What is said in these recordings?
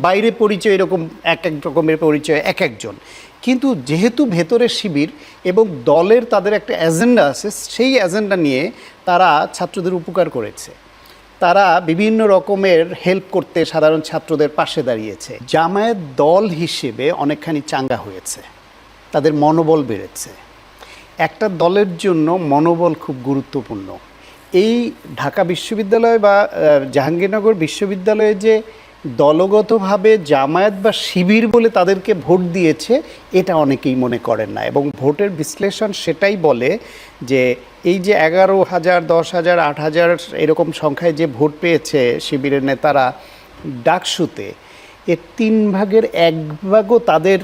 বাইরে পরিচয় এরকম এক এক রকমের পরিচয় এক একজন। কিন্তু যেহেতু ভেতরের শিবির এবং দলের তাদের একটা এজেন্ডা আছে, সেই এজেন্ডা নিয়ে তারা ছাত্রদের উপকার করেছে। তারা বিভিন্ন রকমের হেল্প করতে সাধারণ ছাত্রদের পাশে দাঁড়িয়েছে। জামায়াত দল হিসেবে অনেকখানি চাঙ্গা হয়েছে। তাদের মনোবল বেড়েছে। একটা দলের জন্য মনোবল খুব গুরুত্বপূর্ণ। এই ঢাকা বিশ্ববিদ্যালয় বা জাহাঙ্গীরনগর বিশ্ববিদ্যালয়ে যে দলগতভাবে জামায়াত বা শিবির বলে তাদেরকে ভোট দিয়েছে, এটা অনেকেই মনে করেন না। এবং ভোটের বিশ্লেষণ সেটাই বলে যে এই যে এগারো হাজার, দশ হাজার, আট হাজার এরকম সংখ্যায় যে ভোট পেয়েছে শিবিরের নেতারা ডাকসুতে এর তিন ভাগের এক ভাগও তাদের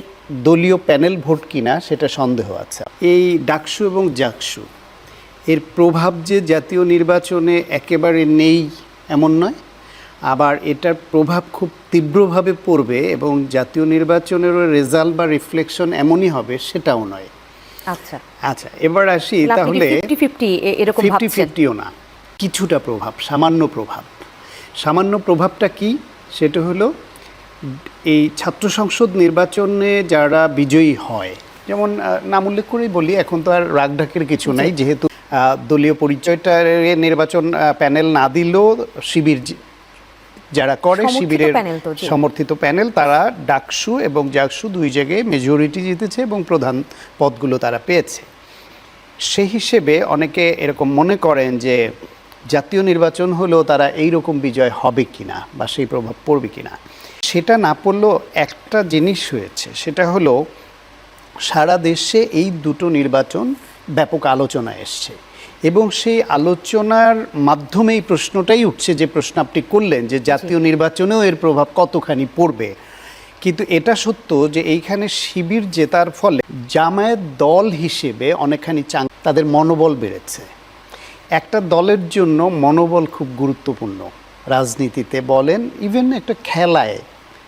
দলীয় প্যানেল ভোট কিনা সেটা সন্দেহ আছে। এই ডাকসু এবং জাকসু, এর প্রভাব যে জাতীয় নির্বাচনে একেবারে নেই এমন নয়। আবার এটার প্রভাব খুব তীব্রভাবে পড়বে এবং জাতীয় নির্বাচনেরও রেজাল্ট বা রিফ্লেকশন এমনই হবে সেটাও নয়। আচ্ছা। আচ্ছা এবার আসি তাহলে ফিফটি ফিফটি এরকম ফিফটি ফিফটিও না কিছুটা প্রভাব সামান্য প্রভাব। সামান্য প্রভাবটা কি? সেটা হলো এই ছাত্র সংসদ নির্বাচনে যারা বিজয়ী হয় যেমন নাম উল্লেখ করেই বলি এখন তো আর রাগঢাকের কিছু নাই যেহেতু দলীয় পরিচয়টা নির্বাচন প্যানেল না দিলেও শিবির যারা করে শিবিরের। সমর্থিত প্যানেল তারা ডাকসু এবং জাকসু দুই জায়গায় মেজরিটি জিতেছে এবং প্রধান পদগুলো তারা পেয়েছে। সেই হিসেবে অনেকে এরকম মনে করেন যে জাতীয় নির্বাচন হলেও তারা এই রকম বিজয় হবে কিনা বা সেই প্রভাব পড়বে কিনা। সেটা না পড়লেও একটা জিনিস হয়েছে সেটা হলো সারা দেশে এই দুটো নির্বাচন ব্যাপক আলোচনা এসছে। এবং সেই আলোচনার মাধ্যমে এই প্রশ্নটাই উঠছে যে প্রশ্ন আপনি করলেন যে জাতীয় নির্বাচনেও এর প্রভাব কতখানি পড়বে। কিন্তু এটা সত্য যে এইখানে শিবির জেতার ফলে জামায়াত দল হিসেবে অনেকখানি চাং তাদের মনোবল বেড়েছে। একটা দলের জন্য মনোবল খুব গুরুত্বপূর্ণ। রাজনীতিতে বলেন ইভেন একটা খেলায়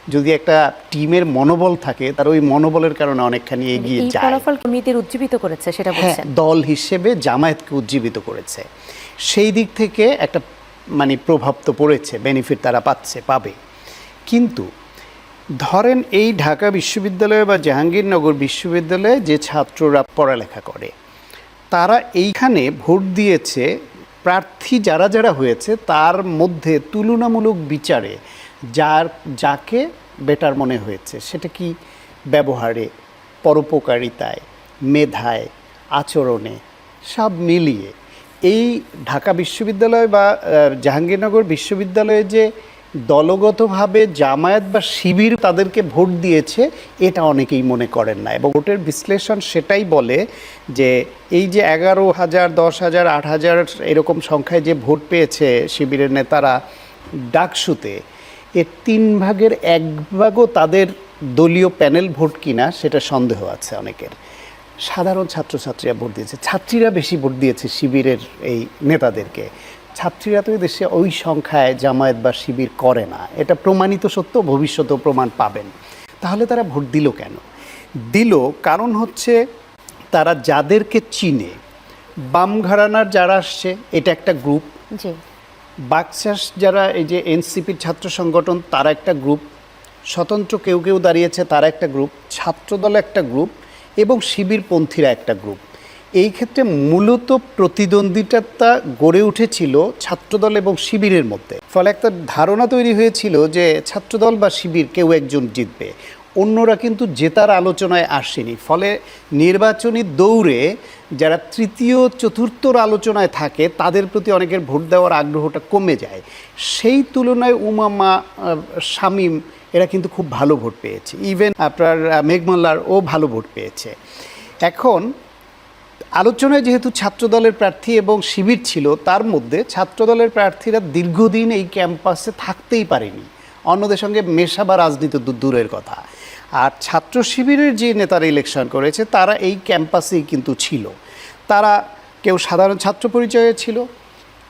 যদি একটা টিমের মনোবল থাকে তার ওই মনোবলের কারণে অনেকখানি এগিয়ে যায়। ফলাফল কমিটির উজ্জীবিত করেছে সেটা হ্যাঁ বলছেন। দল হিসেবে জামায়াতকে উজ্জীবিত করেছে। সেই দিক থেকে একটা মানে প্রভাব তো পড়েছে বেনিফিট তারা পাচ্ছে পাবে। কিন্তু ধরেন এই ঢাকা বিশ্ববিদ্যালয় বা জাহাঙ্গীরনগর বিশ্ববিদ্যালয়ে যে ছাত্ররা পড়ালেখা করে তারা এইখানে ভোট দিয়েছে প্রার্থী যারা যারা হয়েছে তার মধ্যে তুলনামূলক বিচারে যার, যাকে বেটার মনে হয়েছে, সেটা কি ব্যবহারে, পরোপকারিতায়, মেধায়, আচরণে সব মিলিয়ে এই ঢাকা বিশ্ববিদ্যালয় বা জাহাঙ্গীরনগর বিশ্ববিদ্যালয়ে যে দলগতভাবে জামায়াত বা শিবির তাদেরকে ভোট দিয়েছে, এটা অনেকেই মনে করেন না। এবং ভোটের বিশ্লেষণ সেটাই বলে যে এই যে এগারো হাজার, দশ হাজার, আট হাজার এরকম সংখ্যায় যে ভোট পেয়েছে শিবিরের নেতারা ডাকসুতে এর তিন ভাগের এক ভাগও তাদের দলীয় প্যানেল ভোট কিনা সেটা সন্দেহ আছে অনেকের। সাধারণ ছাত্রছাত্রীরা ভোট দিয়েছে। ছাত্রীরা বেশি ভোট দিয়েছে শিবিরের এই নেতাদেরকে। ছাত্রীরা তো দেশে ওই সংখ্যায় জামায়াত বা শিবির করে না। এটা প্রমাণিত সত্য, ভবিষ্যতেও প্রমাণ পাবেন। তাহলে তারা ভোট দিল কেন? দিল কারণ হচ্ছে তারা যাদেরকে চিনে বাম ঘরানার যারা আসছে, এটা একটা গ্রুপ বাকশাস যারা এই যে এনসিপির ছাত্র সংগঠন, তারা একটা গ্রুপ। স্বতন্ত্র কেউ কেউ দাঁড়িয়েছে, তারা একটা গ্রুপ। ছাত্রদল একটা গ্রুপ এবং শিবিরপন্থীরা একটা গ্রুপ। এই ক্ষেত্রে মূলত প্রতিদ্বন্দ্বিতা গড়ে উঠেছিল ছাত্রদল এবং শিবিরের মধ্যে। ফলে একটা ধারণা তৈরি হয়েছিল যে ছাত্রদল বা শিবির কেউ একজন জিতবে। অন্যরা কিন্তু জেতার আলোচনায় আসেনি। ফলে নির্বাচনী দৌড়ে যারা তৃতীয়, চতুর্থর আলোচনায় থাকে, তাদের প্রতি অনেকের ভোট দেওয়ার আগ্রহটা কমে যায়। সেই তুলনায় উমামা শামীম, এরা কিন্তু খুব ভালো ভোট পেয়েছে। ইভেন আপনার মেঘমাল্লার ও ভালো ভোট পেয়েছে। এখন, আলোচনায় যেহেতু ছাত্রদলের প্রার্থী এবং শিবির ছিল, তার মধ্যে ছাত্রদলের প্রার্থীরা দীর্ঘদিন এই ক্যাম্পাসে থাকতেই পারেনি। অন্যদের সঙ্গে মেশা বা রাজনীতি দূরের কথা। আর ছাত্র শিবিরের যে নেতারা ইলেকশন করেছে তারা এই ক্যাম্পাসেই কিন্তু ছিল। তারা কেউ সাধারণ ছাত্র পরিচয়ে ছিল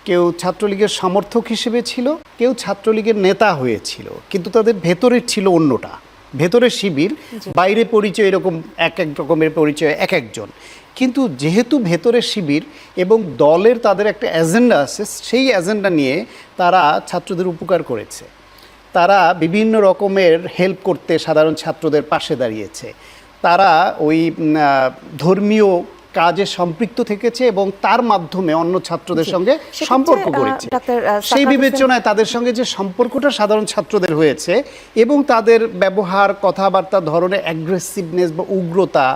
কেউ ছাত্রলীগের সমর্থক হিসেবে ছিল কেউ ছাত্রলীগের নেতা হয়েছিল কিন্তু তাদের ভেতরের ছিল অন্যটা। ভেতরের শিবির বাইরে পরিচয় এরকম এক এক রকমের পরিচয় এক একজন। কিন্তু যেহেতু ভেতরের শিবির এবং দলের তাদের একটা এজেন্ডা আছে সেই এজেন্ডা নিয়ে তারা ছাত্রদের উপকার করেছে। তারা বিভিন্ন রকমের হেল্প করতে সাধারণ ছাত্রদের পাশে দাঁড়িয়েছে। তারা ওই ধর্মীয় কাজে সম্পৃক্ত থেকেছে এবং তার মাধ্যমে অন্য ছাত্রদের সঙ্গে সম্পর্ক করেছে। সেই বিবেচনায় তাদের সঙ্গে যে সম্পর্কটা সাধারণ ছাত্রদের হয়েছে এবং তাদের ব্যবহার কথাবার্তা ধরনের অ্যাগ্রেসিভনেস বা উগ্রতা